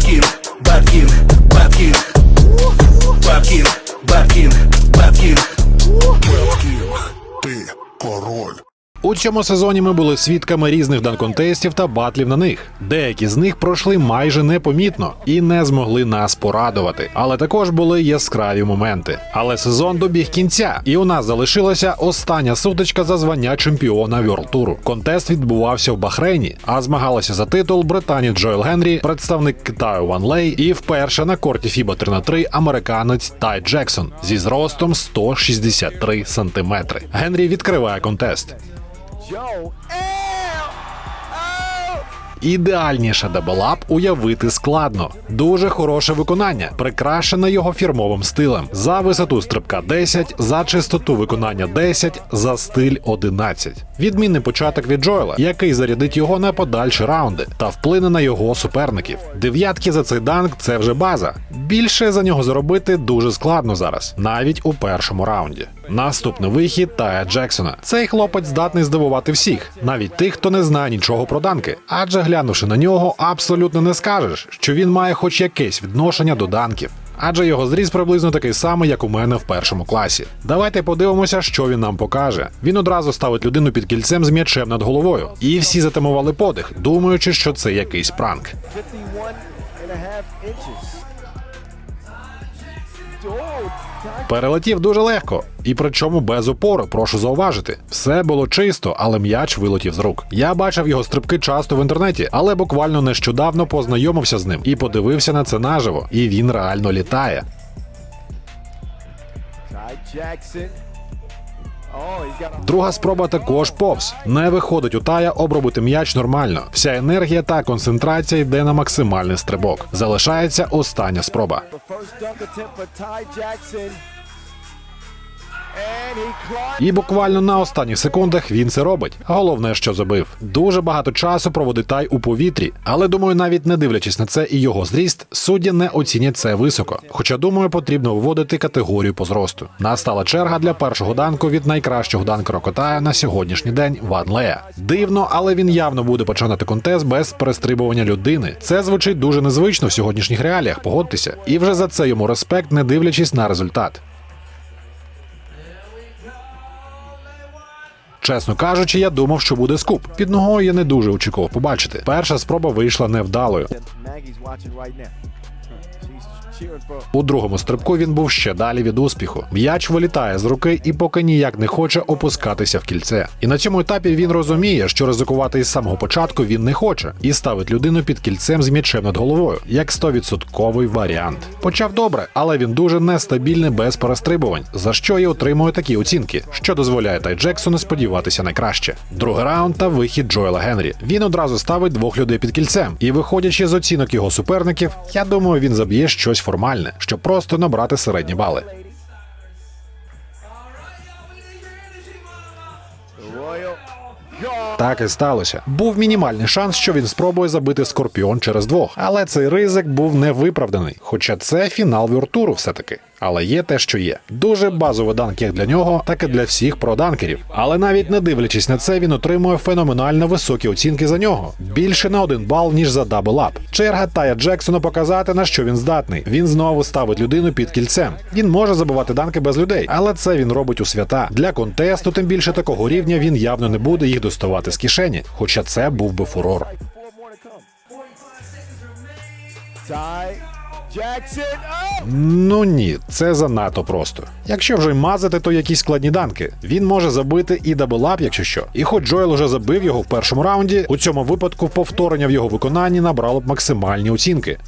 Shakira цьому сезоні ми були свідками різних данконтестів та батлів на них. Деякі з них пройшли майже непомітно і не змогли нас порадувати. Але також були яскраві моменти. Але сезон добіг кінця, і у нас залишилася остання сутичка за звання чемпіона World Контест відбувався в Бахрейні, а змагалися за титул британець Джоел Генрі, представник Китаю Ван Лей, і вперше на корті FIBA 3 на 3 американець Тай Джексон зі зростом 163 сантиметри. Генрі відкриває контест. Ідеальніше дабелап уявити складно. Дуже хороше виконання, прикрашене його фірмовим стилем. За висоту стрибка 10, за чистоту виконання 10, за стиль 11. Відмінний початок від Джоела, який зарядить його на подальші раунди та вплине на його суперників. Дев'ятки за цей данк це вже база. Більше за нього заробити дуже складно зараз, навіть у першому раунді. Наступний вихід Тая Джексона. Цей хлопець здатний здивувати всіх, навіть тих, хто не знає нічого про данки. Адже глянувши на нього, абсолютно не скажеш, що він має хоч якесь відношення до данків. Адже його зріз приблизно такий самий, як у мене в першому класі. Давайте подивимося, що він нам покаже. Він одразу ставить людину під кільцем з м'ячем над головою, і всі затамували подих, думаючи, що це якийсь пранк. 51 and a half inches. Dude, Перелетів дуже легко, і причому без опору, прошу зауважити. Все було чисто, але м'яч вилетів з рук. Я бачив його стрибки часто в інтернеті, але буквально нещодавно познайомився з ним і подивився на це наживо. І він реально літає. Друга спроба також повз. Не виходить у тая обробити м'яч нормально. Вся енергія та концентрація йде на максимальний стрибок. Залишається остання спроба. І буквально на останніх секундах він це робить. Головне, що забив. Дуже багато часу проводить тай у повітрі, але думаю, навіть не дивлячись на це і його зріст, судді не оцінять це високо. Хоча думаю, потрібно вводити категорію по зросту. Настала черга для першого данку від найкращого данкера Котая на сьогоднішній день Ван Лея. Дивно, але він явно буде починати контест без перестрибування людини. Це звучить дуже незвично в сьогоднішніх реаліях, погодьтеся. І вже за це йому респект, не дивлячись на результат. Чесно кажучи, я думав, що буде скуп. Під ногою я не дуже очікував побачити. Перша спроба вийшла невдалою. У другому стрибку він був ще далі від успіху. М'яч вилітає з руки і поки ніяк не хоче опускатися в кільце. І на цьому етапі він розуміє, що ризикувати із самого початку він не хоче, і ставить людину під кільцем з м'ячем над головою, як 100% варіант. Почав добре, але він дуже нестабільний без перестрибувань, за що і отримує такі оцінки, що дозволяє Тай Джексону сподіватися на краще. Другий раунд та вихід Джоела Генрі. Він одразу ставить двох людей під кільцем, і виходячи з оцінок його суперників, я думаю, він заб'є щось формальне, щоб просто набрати середні бали. Так і сталося. Був мінімальний шанс, що він спробує забити скорпіон через двох, але цей ризик був невиправданий. Хоча це фінал вюртуру все-таки. Але є те, що є. Дуже базовий данк як для нього, так і для всіх проданкерів. Але навіть не дивлячись на це, він отримує феноменально високі оцінки за нього. Більше на один бал, ніж за дабл-ап. Черга Тая Джексона показати, на що він здатний. Він знову ставить людину під кільцем. Він може забивати данки без людей, але це він робить у свята. Для контесту, тим більше такого рівня, він явно не буде їх доставати з кишені. Хоча це був би фурор. Four Oh! Ну ні, це занадто просто. Якщо вже й мазати, то якісь складні данки. Він може забити і даблап, якщо що. І хоч Джоел уже забив його в першому раунді, у цьому випадку повторення в його виконанні набрало б максимальні оцінки.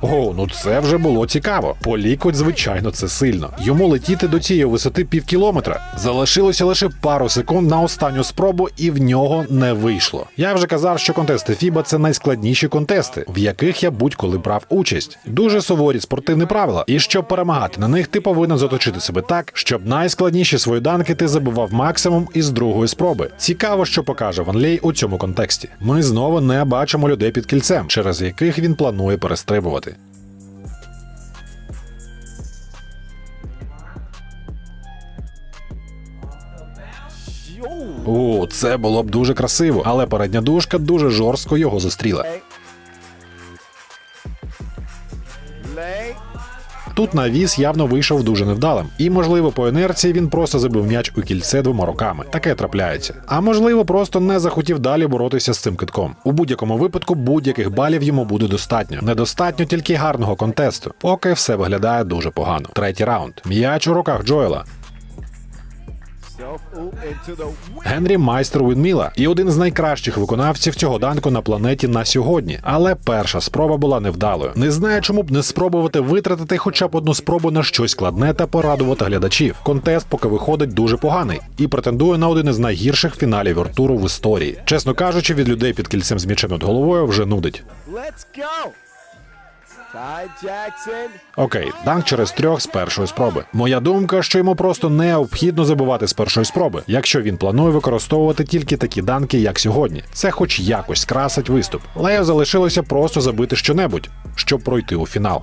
О, ну це вже було цікаво. Полікоть, звичайно, це сильно. Йому летіти до цієї висоти пів кілометра. Залишилося лише пару секунд на останню спробу, і в нього не вийшло. Я вже казав, що контести FIBA – це найскладніші контести, в яких я будь-коли брав участь. Дуже суворі спортивні правила. І щоб перемагати на них, ти повинен заточити себе так, щоб найскладніші свої данки ти забивав максимум із другої спроби. Цікаво, що покаже Ван Лей у цьому контексті. Ми знову не бачимо людей під кільцем, через яких він планує перестрибувати. О, це було б дуже красиво, але передня дужка дуже жорстко його зустріла. Тут навіс явно вийшов дуже невдалим, і можливо по інерції він просто забив м'яч у кільце двома руками. Таке трапляється. А можливо, просто не захотів далі боротися з цим китком. У будь-якому випадку будь-яких балів йому буде достатньо. Недостатньо тільки гарного контесту. Поки все виглядає дуже погано. Третій раунд. М'яч у руках Джоела. Генрі майстер Уінміла і один з найкращих виконавців цього данку на планеті на сьогодні. Але перша спроба була невдалою. Не знаю, чому б не спробувати витратити хоча б одну спробу на щось складне та порадувати глядачів. Контест поки виходить дуже поганий і претендує на один із найгірших фіналів Артуру в історії. Чесно кажучи, від людей під кільцем з м'ячем над головою вже нудить. Let's go. Окей, данк через трьох з першої спроби. Моя думка, що йому просто необхідно забувати з першої спроби, якщо він планує використовувати тільки такі данки, як сьогодні. Це хоч якось красить виступ. Лео залишилося просто забити щонебудь, щоб пройти у фінал.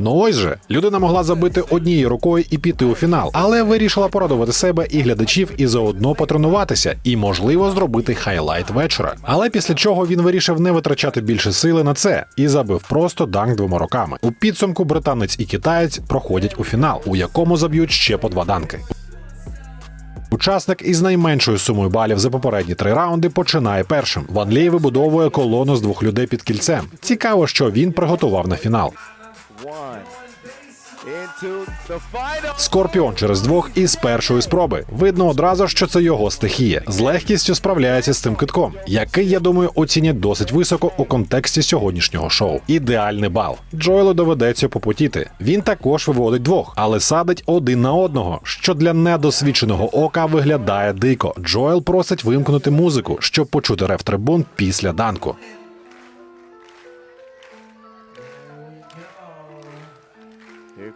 Ну ось же, людина могла забити однією рукою і піти у фінал, але вирішила порадувати себе і глядачів і заодно потренуватися, і можливо зробити хайлайт вечора. Але після чого він вирішив не витрачати більше сили на це і забив просто данк двома руками. У підсумку британець і китаєць проходять у фінал, у якому заб'ють ще по два данки. Учасник із найменшою сумою балів за попередні три раунди починає першим. Ван Лій вибудовує колону з двох людей під кільцем. Цікаво, що він приготував на фінал. Скорпіон через двох із першої спроби. Видно одразу, що це його стихія. З легкістю справляється з цим китком, який, я думаю, оцінять досить високо у контексті сьогоднішнього шоу. Ідеальний бал. Джоелу доведеться попотіти. Він також виводить двох, але садить один на одного, що для недосвідченого ока виглядає дико. Джоел просить вимкнути музику, щоб почути рев трибун після данку.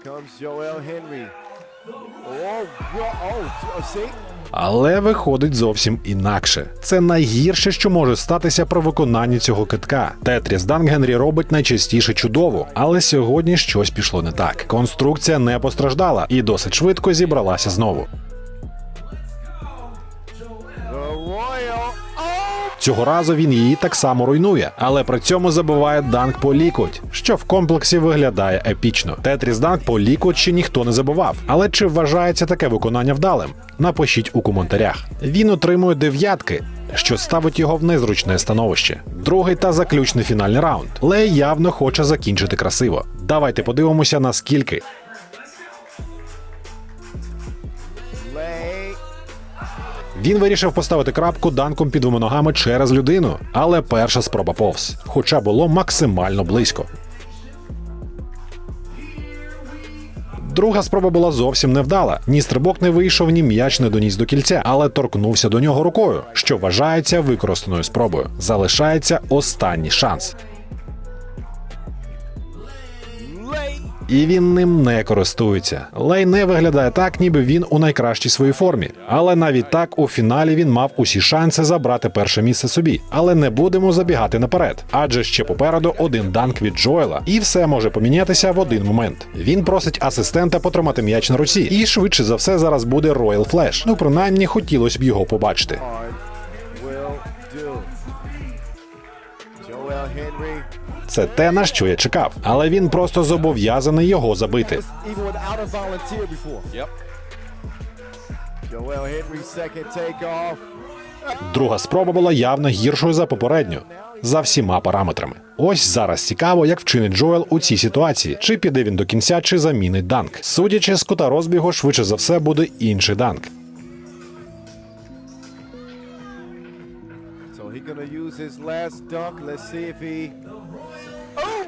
Comes Joel Henry. Oh, oh, see? Але виходить зовсім інакше. Це найгірше, що може статися при виконанні цього китка. Тетріс Данк Генрі робить найчастіше чудово, але сьогодні щось пішло не так. Конструкція не постраждала і досить швидко зібралася знову. Цього разу він її так само руйнує, але при цьому забиває данк по лікоть, що в комплексі виглядає епічно. Тетріс данк по лікоть ще ніхто не забивав. Але чи вважається таке виконання вдалим? Напишіть у коментарях. Він отримує дев'ятки. Що ставить його в незручне становище. Другий та заключний фінальний раунд. Лей явно хоче закінчити красиво. Давайте подивимося, наскільки. Він вирішив поставити крапку данком під двома ногами через людину, але перша спроба повз, хоча було максимально близько. Друга спроба була зовсім невдала. Ні стрибок не вийшов, ні м'яч не доніс до кільця, але торкнувся до нього рукою, що вважається використаною спробою. Залишається останній шанс. І він ним не користується. Лей не виглядає так, ніби він у найкращій своїй формі. Але навіть так у фіналі він мав усі шанси забрати перше місце собі. Але не будемо забігати наперед, адже ще попереду один данк від Джоела, і все може помінятися в один момент. Він просить асистента потримати м'яч на руці, і швидше за все зараз буде Royal Flash. Ну принаймні хотілося б його побачити. Це те, на що я чекав, але він просто зобов'язаний його забити. Друга спроба була явно гіршою за попередню за всіма параметрами. Ось зараз цікаво, як вчинить Джоел у цій ситуації, чи піде він до кінця, чи замінить данк. Судячи з кута розбігу, швидше за все буде інший данк.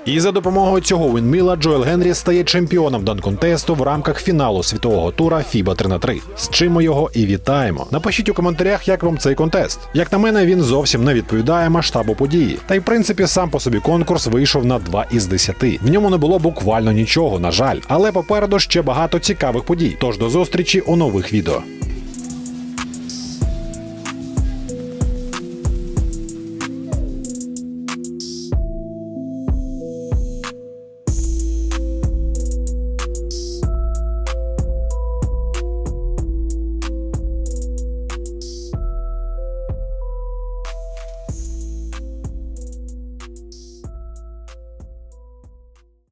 І за допомогою цього Вінміла Джоел Генрі стає чемпіоном данконтесту в рамках фіналу світового тура FIBA 3 на 3 З чим ми його і вітаємо. Напишіть у коментарях, як вам цей контест. Як на мене, він зовсім не відповідає масштабу події. Та й в принципі сам по собі конкурс вийшов на 2 із 10. В ньому не було буквально нічого, на жаль, але попереду ще багато цікавих подій. Тож до зустрічі у нових відео.